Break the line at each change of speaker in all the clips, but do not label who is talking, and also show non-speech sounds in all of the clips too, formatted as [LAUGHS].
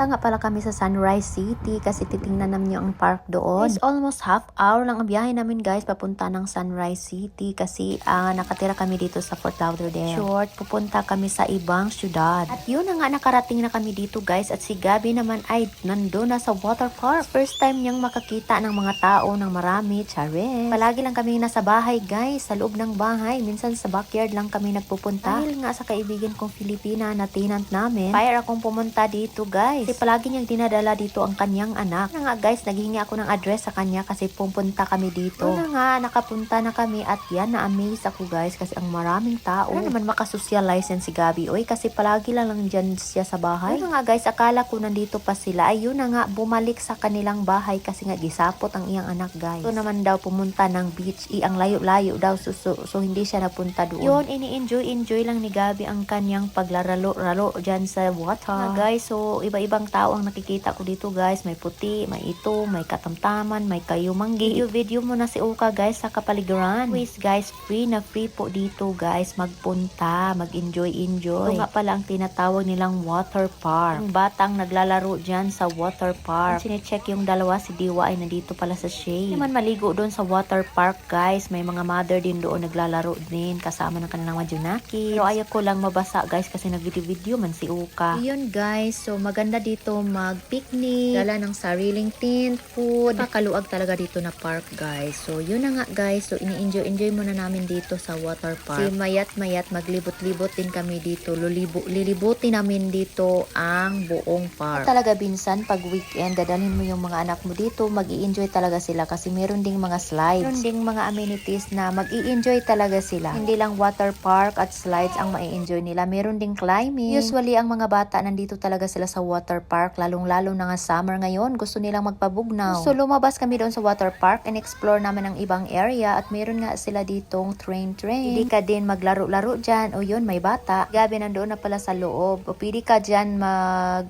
Pupunta nga pala kami sa Sunrise City kasi titingnan namin yung park doon. It's almost half hour lang ang biyahe namin guys papunta ng Sunrise City kasi ah, nakatira kami dito sa Fort Lauderdale. Short, pupunta kami sa ibang syudad. At yun na nga nakarating na kami dito guys at si Gabi naman ay nandun na sa water park. First time niyang makakita ng mga tao ng marami, charis. Palagi lang kami nasa bahay guys, sa loob ng bahay. Minsan sa backyard lang kami nagpupunta. Dahil nga sa kaibigan kong Filipina na tenant namin, fire akong pumunta dito guys. Kasi palagi niyang dinadala dito ang kanyang anak. Na nga guys, naghingi ako ng address sa kanya kasi pupunta kami dito. Yun na nga, nakapunta na kami at yan, na-amaze ako guys kasi ang maraming tao. Ano naman makasocialize yan si Gabi, oy kasi palagi lang lang dyan siya sa bahay. Yun na nga guys, akala ko nandito pa sila. Ayun na nga, bumalik sa kanilang bahay kasi nga gisapot ang iyang anak guys. So naman daw pumunta ng beach, i ang layo-layo daw so, so, so hindi siya napunta doon. Yun, ini-enjoy, enjoy lang ni Gabi ang kanyang paglaralo-ralo dyan sa water. Nga guys, so iba-ibang tao ang nakikita ko dito guys. May puti, may ito, may katamtaman, may kayumanggi. Video-video mo na si Uka guys sa kapaligiran. Please guys, free na free po dito guys. Magpunta, mag-enjoy-enjoy. Ito nga pala ang tinatawag nilang water park. Ang batang naglalaro dyan sa water park. Sinecheck yung dalawa, si Diwa ay nandito pala sa shade. Naman maligo doon sa water park guys. May mga mother din doon naglalaro din kasama ng kanilang mga junaki. Pero ayaw ko lang mabasa guys kasi nag-video-video man si Uka. Ayun guys, so maganda dito mag-picnic, dala ng sariling tent, food. Kakaluag talaga dito na park guys. So yun na nga guys, so ini-enjoy-enjoy muna namin dito sa water park. Si mayat-mayat maglibot-libot din kami dito. Lulibo, lilibutin namin dito ang buong park. Talaga binsan pag weekend, dadalhin mo yung mga anak mo dito, mag enjoy talaga sila kasi meron ding mga slides. Meron ding mga amenities na mag enjoy talaga sila. Hindi lang water park at slides ang ma-enjoy nila. Meron ding climbing. Usually ang mga bata nandito talaga sila sa water park, lalong-lalo na nga summer ngayon. Gusto nilang magpabugnaw. So lumabas kami doon sa water park and explore naman ang ibang area at meron nga sila ditong train-train. Hindi ka din maglaro-laro dyan. O yun, may bata. Gabi nandoon na pala sa loob. O pili ka dyan mag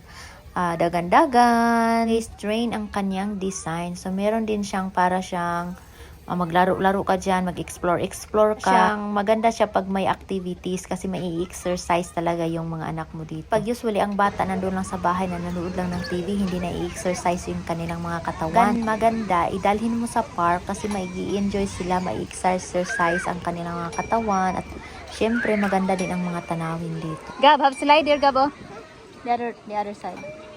ah, dagan-dagan. Is train ang kanyang design. So, meron din siyang para siyang ah, maglaro-laro ka dyan, mag-explore-explore ka. Siyang maganda siya pag may activities kasi may exercise talaga yung mga anak mo dito. Pag usually ang bata nandun lang sa bahay na nanood lang ng TV, hindi na i-exercise yung kanilang mga katawan. Gan maganda, idalhin mo sa park kasi may enjoy sila, may exercise ang kanilang mga katawan at syempre maganda din ang mga tanawin dito.
Gab, have slide here, Gab, oh. The other, the other side.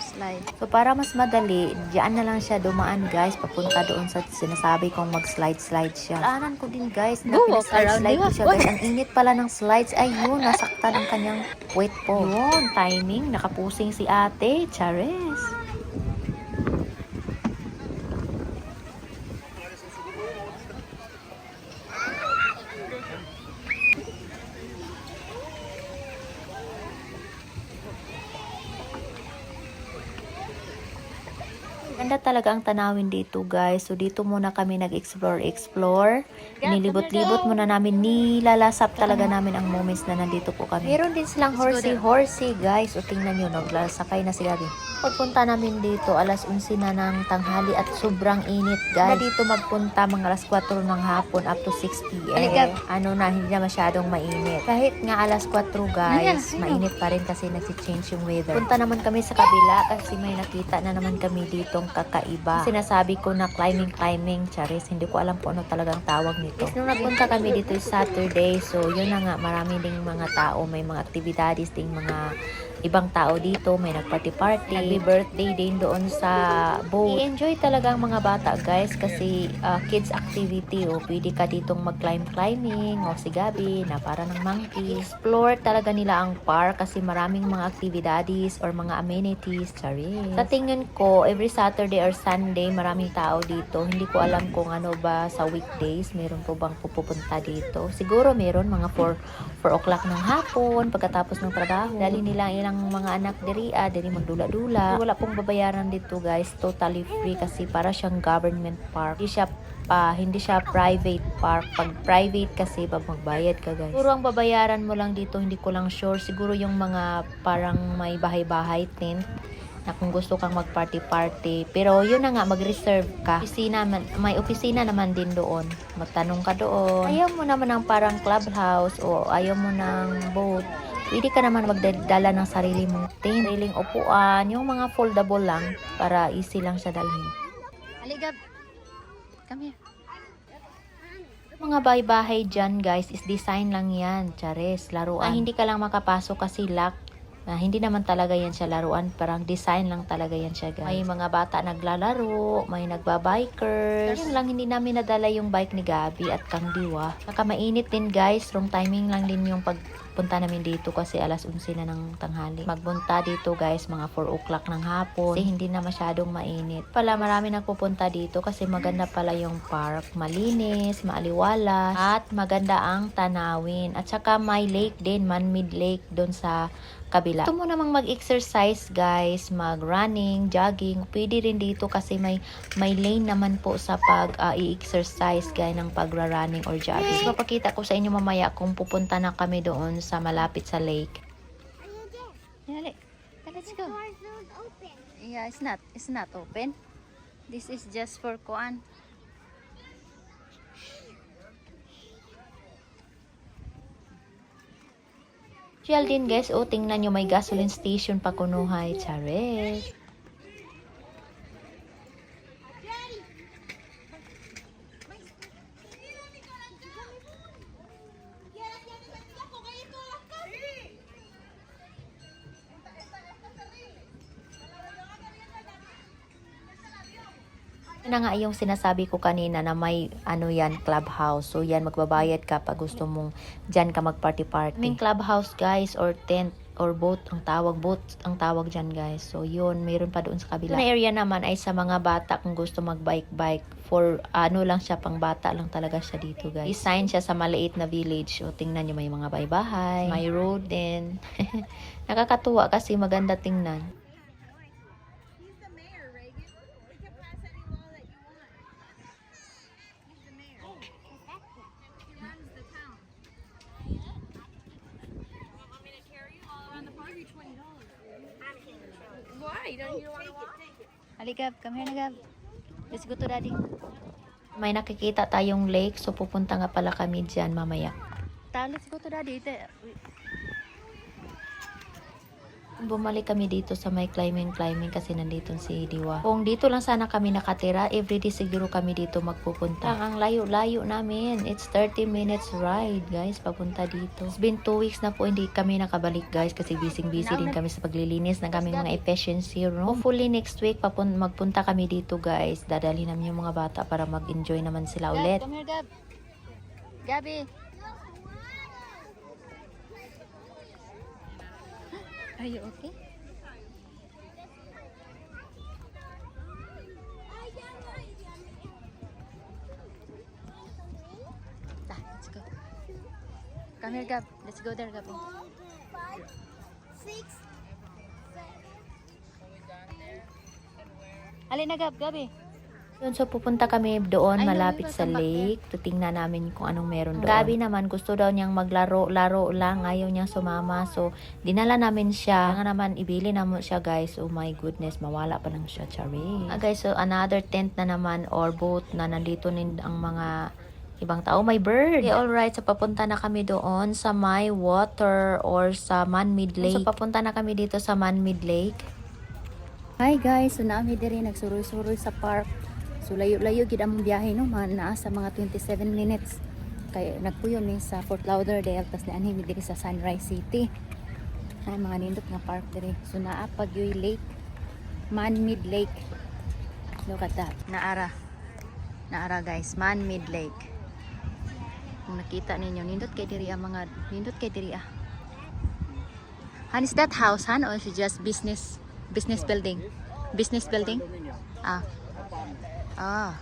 Slide.
So para mas madali, diyan na lang siya dumaan guys, papunta doon sa sinasabi kong mag-slide-slide siya. Daanan ko din guys, na
Go, walk around,
slide ko siya guys. Ang init pala ng slides, ayun, nasaktan ang kanyang weight po. Yun, timing, nakapusing si ate, Charis. Ganda talaga ang tanawin dito guys. So dito muna kami nag-explore-explore. Nilibot-libot muna namin. Nilalasap talaga namin ang moments na nandito po kami. Meron din silang horsey-horsey guys. O tingnan nyo, naglasakay na si Gabi. Pagpunta namin dito, alas 11 na ng tanghali at sobrang init guys. Na dito magpunta mga alas 4 ng hapon up to 6 p.m.
Halika.
Ano na, hindi na masyadong mainit. Kahit nga alas 4 guys, mainit pa rin kasi nagsi-change yung weather. Punta naman kami sa kabila kasi may nakita na naman kami ditong kakaiba. Sinasabi ko na climbing, climbing, charis. Hindi ko alam po ano talagang tawag nito. Is nung nagpunta kami dito Saturday, so yun na nga, marami ding mga tao, may mga activities ding mga ibang tao dito, may nagparty-party, nagbi-birthday din doon sa boat. I-enjoy talaga ang mga bata guys kasi uh, kids activity o pwede ka ditong mag-climb climbing o si Gabi na para ng monkey. Explore talaga nila ang park kasi maraming mga activities or mga amenities, charis. Sa tingin ko, every Saturday or Sunday, maraming tao dito. Hindi ko alam kung ano ba sa weekdays, meron po bang pupunta dito. Siguro meron mga 4, 4 o'clock ng hapon, pagkatapos ng trabaho. Dali nila ang ilang mga anak diri, ah, diri magdula-dula. Wala pong babayaran dito guys, totally free kasi para siyang government park. Hindi siya pa, hindi siya private park. Pag private kasi, pag magbayad ka guys. Siguro ang babayaran mo lang dito, hindi ko lang sure. Siguro yung mga parang may bahay-bahay tent na kung gusto kang mag-party-party. Pero yun na nga, mag-reserve ka. Opisina, may opisina naman din doon. Magtanong ka doon. Ayaw mo naman ng parang clubhouse o ayaw mo ng boat. Pwede ka naman magdala ng sarili mong tent, sariling upuan, yung mga foldable lang para easy lang siya dalhin.
Ali, Gab. Come here.
Mga bahay-bahay dyan guys is design lang yan, chares, laruan. Ah, hindi ka lang makapasok kasi lock. Ah, hindi naman talaga yan siya laruan, parang design lang talaga yan siya guys. May mga bata naglalaro, may nagbabikers. Yun lang, hindi namin nadala yung bike ni Gabi at Kang Diwa. Saka mainit din guys, wrong timing lang din yung pagpunta namin dito kasi alas 11 na ng tanghali. Magbunta dito guys, mga 4 o'clock ng hapon kasi hindi na masyadong mainit. Pala marami nagpupunta dito kasi maganda pala yung park. Malinis, maaliwalas, at maganda ang tanawin. At saka may lake din, man-made lake doon sa kabila. Gusto mo namang mag-exercise guys, mag-running, jogging, pwede rin dito kasi may may lane naman po sa pag ah, i-exercise gaya ng pagra-running or jogging. So, papakita ko sa inyo mamaya kung pupunta na kami doon sa malapit sa lake.
Yeah, Ali. Let's go. Yeah, it's not. It's not open. This is just for kuan.
Shell din guys, o tingnan nyo may gasoline station pa kunuhay. Chares. Yun na nga yung sinasabi ko kanina na may ano yan, clubhouse. So yan, magbabayad ka pag gusto mong dyan ka mag-party-party. May clubhouse guys or tent or boat ang tawag boat ang tawag dyan guys. So yun mayroon pa doon sa kabila. Na area naman ay sa mga bata kung gusto mag bike bike for ano lang siya pang bata lang talaga siya dito guys. Design siya sa maliit na village. O tingnan niyo may mga baybahay may road din. [LAUGHS] Nakakatuwa kasi maganda tingnan
He's the mayor, Reagan. You can pass any law that you want. He's the mayor. He runs the town. Want me to carry you all around the park? Maybe twenty dollars.
Gab. Come here na, Gab. Let's go to daddy.
may nakikita tayong lake so pupunta nga pala kami dyan mamaya
Ta, let's go to daddy.
Bumalik kami dito sa may climbing-climbing kasi nandito si Diwa. Kung dito lang sana kami nakatira, everyday siguro kami dito magpupunta. Ang, ang layo-layo namin. It's 30 minutes ride, guys, papunta dito. It's been 2 weeks na po hindi kami nakabalik, guys, kasi busy-busy din kami sa paglilinis ng kaming mga efficiency room. Hopefully next week papun magpunta kami dito, guys. Dadalhin namin yung mga bata para mag-enjoy naman sila
Gab,
ulit.
come here, Gab. Gabi. Are you okay? Ta, let's go. Come here, Gab. Let's go there, Gabi. Alin na, Gab, Gabi.
Yun, so pupunta kami doon malapit sa lake. Titingnan namin kung anong meron doon. Gabi naman gusto daw niyang maglaro, laro lang, ayaw niyang sumama. So dinala namin siya. Nga naman ibili naman siya guys. Oh my goodness, mawala pa lang siya, chari. Ah, guys, so another tent na naman or boat na nandito din ang mga ibang tao. May bird. Okay, alright. So, papunta na kami doon sa my water or sa man-made lake. So, papunta na kami dito sa man-made lake.
Hi guys, so naami diri nagsuroy-suroy sa park. So layo-layo gid among biyahe no, man naa sa mga 27 minutes. Kay nagpuyo ni sa Fort Lauderdale tas ni ani diri sa Sunrise City. Ay mga nindot nga park diri. So naa Pagyoy Lake, man-made lake. Look at that. Naara. Naara guys, man-made lake. Kung nakita ninyo, nindot kay diri ang mga nindot kay diri ah. Han, is that house, Han? Or is it just business business building? Business building? Ah. Ah.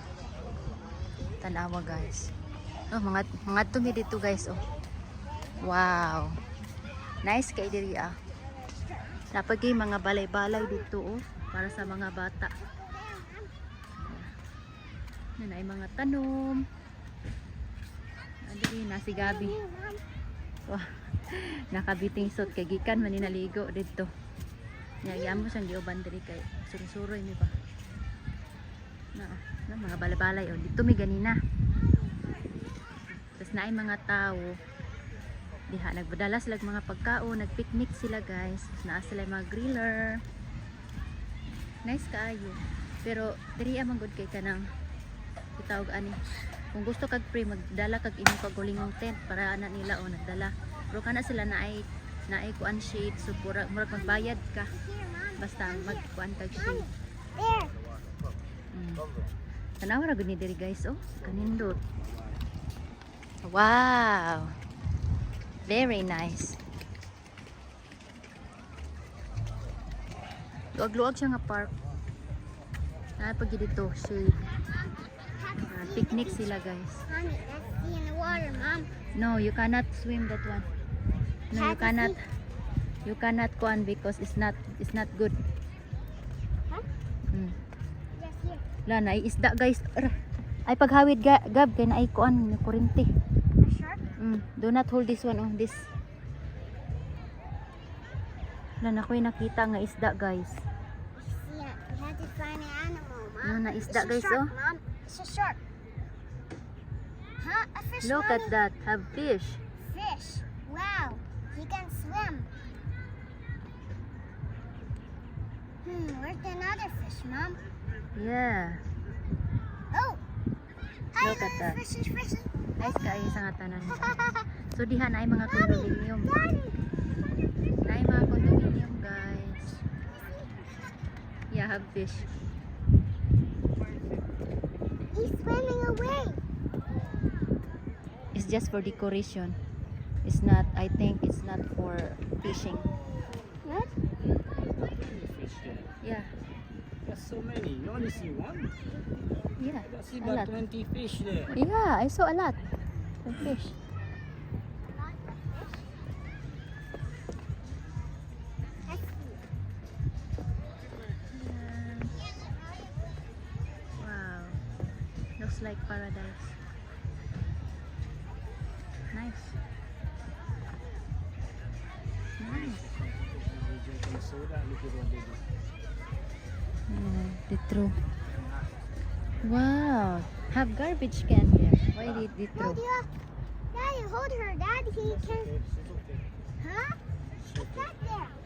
Tanawa guys. Oh, mga mga tumi dito guys oh. Wow. Nice kay diri ah. Dapat kay mga balay-balay dito oh para sa mga bata. Yan ay mga tanom. Adiri na si Gabi. Wow. Nakabiting suit kay gikan man naligo dito. Yayaan mo siyang giuban diri kay surusuroy mi ba. Na, na mga balabalay oh dito mi ganina. Tapos naay mga tao. Diha, nagbadala sila mga pagkaon, nagpicnic sila guys. Naa sila mga griller. Nice kaayo. Pero diri amang good kay kanang itawag ani. Kung gusto kag free magdala kag imong pagulingong tent para ana nila o nagdala. Pero kana sila naay naay kuan shade so pura murag magbayad ka. Basta magkuan kag shade. Mm. Tanawa ra gud ni diri guys oh, kanindot. Wow. Very nice. Luag-luag siya nga park. Na pag dito shade. Ah, picnic sila guys.
Mommy, be in the water, Mom.
No, you cannot swim that one. No, you cannot. You cannot kuan because it's not it's not good.
Huh?
Mm.
Yes, here.
Wala na isda guys. Ay paghawid ga, gab kay na ay kuan ni kurente. Mm, do not hold this one oh, this. Wala na ko'y nakita nga isda guys. Ano na isda guys
shark,
oh.
Mom. It's a shark. Huh? A fish,
Look at that, have fish.
Fish. Wow. He can swim. Hmm, where's another fish, Mom?
Yeah.
Oh! Hi,
Look at that.
fishes, fishes.
Nice kaayo sa nga tanan. [LAUGHS] So diha na ay mga condominium. Ay mga condominium guys. Yeah, have fish.
He's swimming away.
It's just for decoration. It's not, I think it's not for fishing.
What?
Yeah,
So many. You only see one?
yeah.
I see about
lot.
20 fish there.
Yeah, I saw a lot of fish. Garbage can there. Why did the
No,
true?
Daddy, Daddy, hold her. Daddy, he
It's
can.
okay. It's okay.
Huh? What's that there?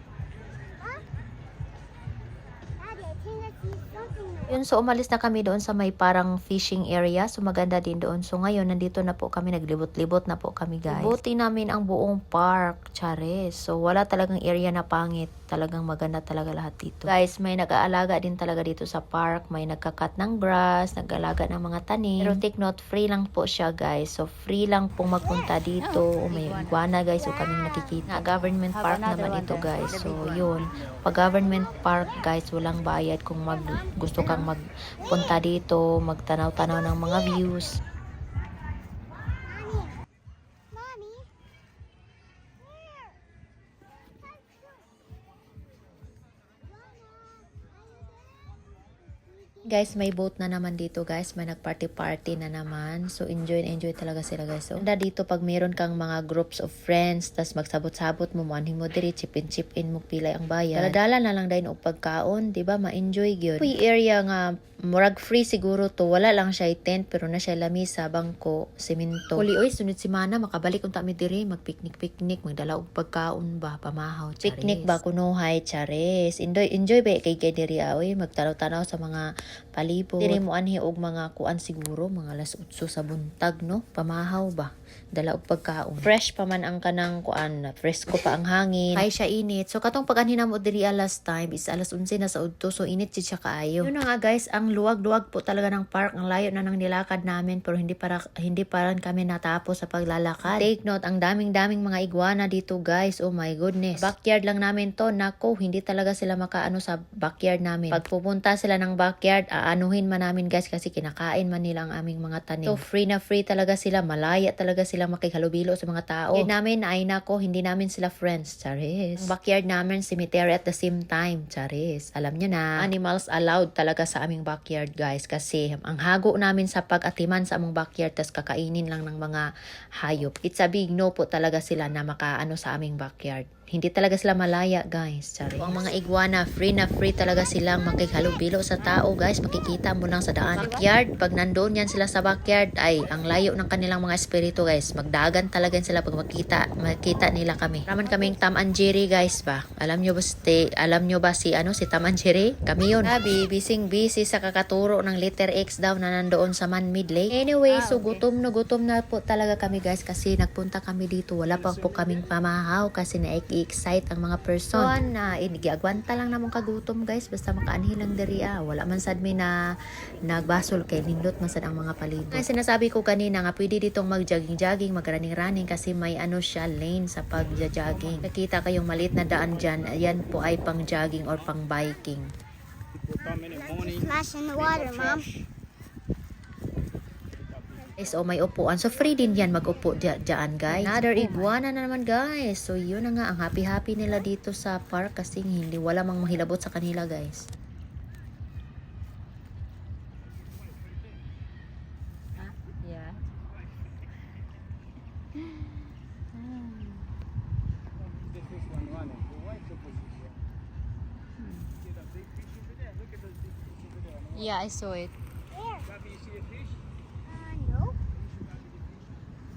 Yun, so umalis na kami doon sa may parang fishing area. So maganda din doon. So ngayon, nandito na po kami. Naglibot-libot na po kami guys. Ibuti namin ang buong park. Chares. So wala talagang area na pangit. Talagang maganda talaga lahat dito. Guys, may nag-aalaga din talaga dito sa park. May nagkakat ng grass, nag-aalaga ng mga tanim. Pero take note, free lang po siya guys. So free lang pong magpunta dito. May iguana guys. So kaming nakikita. Na government park naman ito guys. So yun. Pag government park guys, walang bayad kung mag gusto kang magpunta dito, magtanaw-tanaw ng mga views. Guys, may boat na naman dito guys. May nag-party-party na naman. So, enjoy and enjoy talaga sila guys. So, ganda dito pag meron kang mga groups of friends, tas magsabot-sabot mo, manhing mo diri, chip-in-chip-in mo pilay ang bayan. Daladala na lang dahil og pagkaon, di ba? Ma-enjoy gyud. Uy, area nga, murag free siguro to. Wala lang siya tent, pero na siya lamisa, bangko, semento. Kuli, oy, sunod si Mana, makabalik unta mi diri, mag-picnic-picnic, magdala og pagkaon ba, pamahaw, charis. Picnic ba, kunuhay, charis. Enjoy, enjoy ba, kay kay diri, ah, oy, magtanaw-tanaw sa mga palibot. Diri mo anhi og mga kuan siguro, mga alas 8 sa buntag, no? Pamahaw ba? Dala og pagkaon. Fresh pa man ang kanang kuan, fresco pa ang hangin. Hay siya init. So katong na mo diri alas time is alas 11 na sa udto, so init siya kaayo. Yun na nga guys, ang luwag-luwag po talaga ng park, ang layo na ng nilakad namin pero hindi para hindi pa rin kami natapos sa paglalakad. Take note, ang daming-daming mga iguana dito guys. Oh my goodness. Backyard lang namin to. Nako, hindi talaga sila makaano sa backyard namin. Pag pupunta sila ng backyard, aanuhin man namin guys kasi kinakain man nila ang aming mga tanim. So free na free talaga sila. Malaya talaga sila makihalubilo sa mga tao. Backyard namin ay nako, hindi namin sila friends. Charis. Ang backyard namin, cemetery at the same time. Charis. Alam nyo na, animals allowed talaga sa aming backyard guys kasi ang hago namin sa pag-atiman sa among backyard tas kakainin lang ng mga hayop. It's a big no po talaga sila na makaano sa aming backyard. Hindi talaga sila malaya, guys. Sorry. Ang mga iguana, free na free talaga silang makihalubilo sa tao, guys. makikita mo lang sa daan. Backyard, pag nandoon yan sila sa backyard, ay ang layo ng kanilang mga espiritu guys. Magdagan talaga sila pag makita, makita nila kami. Raman kaming Tam and Jerry guys ba. Alam nyo ba si, alam nyo ba si ano si Tam and Jerry? Kami yun. Sabi, bising busy sa kakaturo ng letter X daw na nandoon sa Man-Made Lake. Anyway, so gutom na gutom na po talaga kami guys kasi nagpunta kami dito. Wala pa po kaming pamahaw kasi na-excite ang mga person. So, na inigiagwanta lang namang kagutom guys basta makaanhin lang diri ah. Wala man sad mi na nagbasol kay nindot man sad ang mga palibot. Ay sinasabi ko kanina nga pwede ditong mag-jogging-jogging, mag-running-running kasi may ano siya lane sa pag-jogging. Nakita kayong maliit na daan dyan, ayan po ay pang jogging or pang biking.
People come in the morning.
Splash in the water, Mom.
Guys, o may upuan. So, free din yan mag-upo dya- dyan, guys. Another iguana na naman, guys. So, yun na nga. Ang happy-happy nila dito sa park kasi hindi wala mang mahilabot sa kanila, guys.
Yeah.
The fish one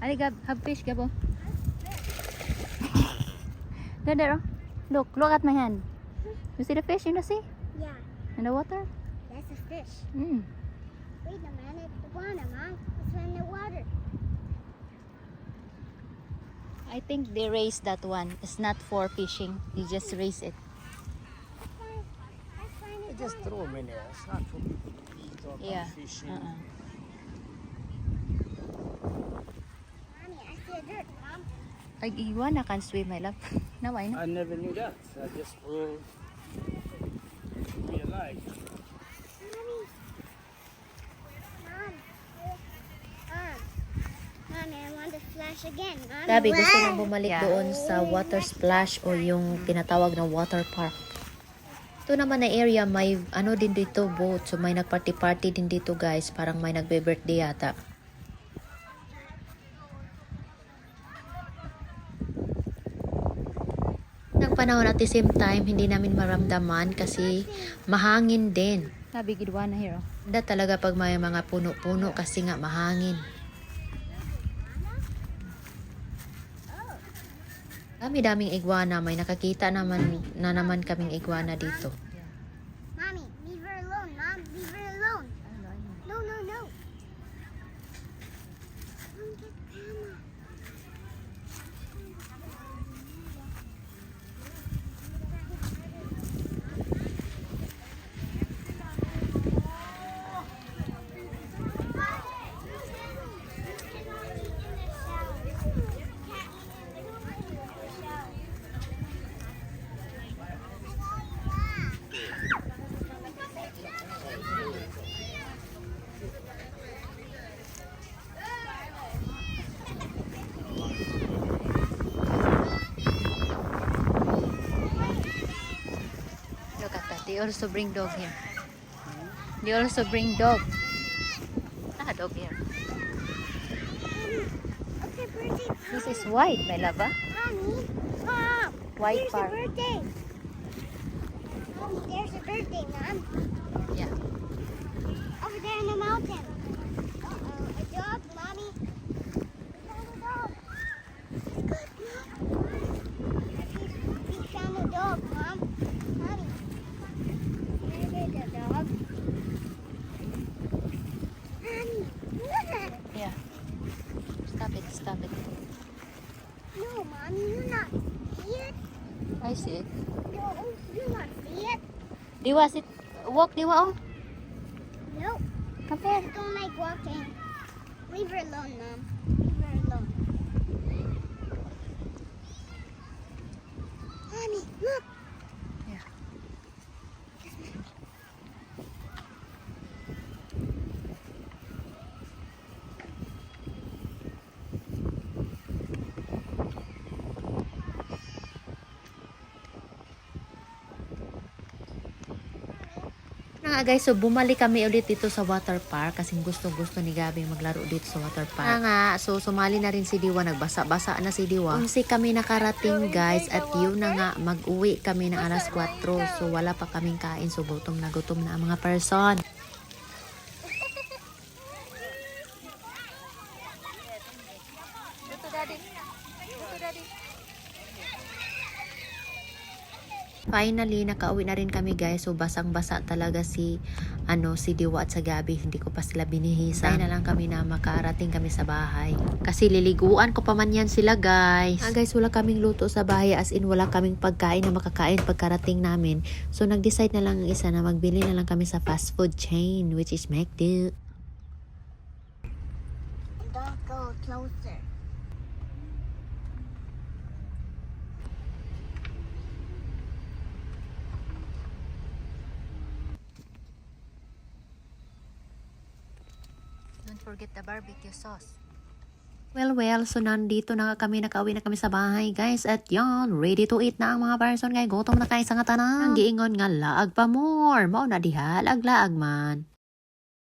Ali, Gab, have fish, Gabo. there, there. oh. Look, look at my hand. You see the fish in the sea?
Yeah,
In the water?
that's a fish.
Mm.
Wait a minute. Iguana, Mom. It's in the water.
I think they raised that one. It's not for fishing. They just raise it.
I find, I
They just throw them in there. It's not for people to eat or come
Yeah.
fishing.
Uh-uh.
Mommy, I.
Ay, iguana can swim, my love. [LAUGHS] now I know.
I never knew that. I just
I to splash again.
Sabi, gusto nang bumalik
Yeah.
doon sa water splash o yung tinatawag na water park. Ito naman na area, may ano din dito, boat. So, may nagparty-party din dito, guys. Parang may nagbe-birthday yata. Nagpanahon at the same time, hindi namin maramdaman kasi mahangin din.
Sabi, iguana here. oh.
Ganda talaga pag may mga puno-puno kasi nga mahangin. Dami-daming iguana. May nakakita naman na naman kaming iguana dito.
Mommy, leave her alone, Mom. Leave her alone. No, no, no. Mom, get Grandma.
Look at that. They also bring dog here. They also bring dog. Ah, dog here. This is white, my love. ah.
Mommy. Mom.
White
There's
park.
a birthday. Mommy, there's a birthday, Mom.
Yeah.
Over there in the mountain.
Stop it, stop it.
No, Mommy, you not see it.
I see it.
No, you not see it.
Diwa, sit. Walk, Diwa, oh.
Nope.
Come here.
I don't like walking. Leave her alone, Mom. Leave her alone. Mommy, look.
Nga guys, so bumalik kami ulit dito sa water park kasi gusto gusto ni Gabi maglaro dito sa water park. Nga, so sumali na rin si Diwa, nagbasa-basa na si Diwa. Unsi kami nakarating guys at yun na nga, mag-uwi kami ng alas 4 so wala pa kaming kain so gutom na gutom na ang mga person. Finally, nakauwi na rin kami guys. So, basang-basa talaga si, ano, si Diwa at sa Gabi. Hindi ko pa sila binihisa. Ay na lang kami na makarating kami sa bahay. Kasi liliguan ko pa man yan sila guys. Ah guys, wala kaming luto sa bahay. As in, wala kaming pagkain na makakain pagkarating namin. So, nag-decide na lang ang isa na magbili na lang kami sa fast food chain, which is McDo.
Don't go closer.
Don't forget the barbecue sauce.
Well, well, so nandito na kami, nakauwi na kami sa bahay, guys. At yan, ready to eat na ang mga person. Kaya gutom na kayo sa nga tanan. Ang giingon nga laag pa more. Mao na diha, laag-laag man.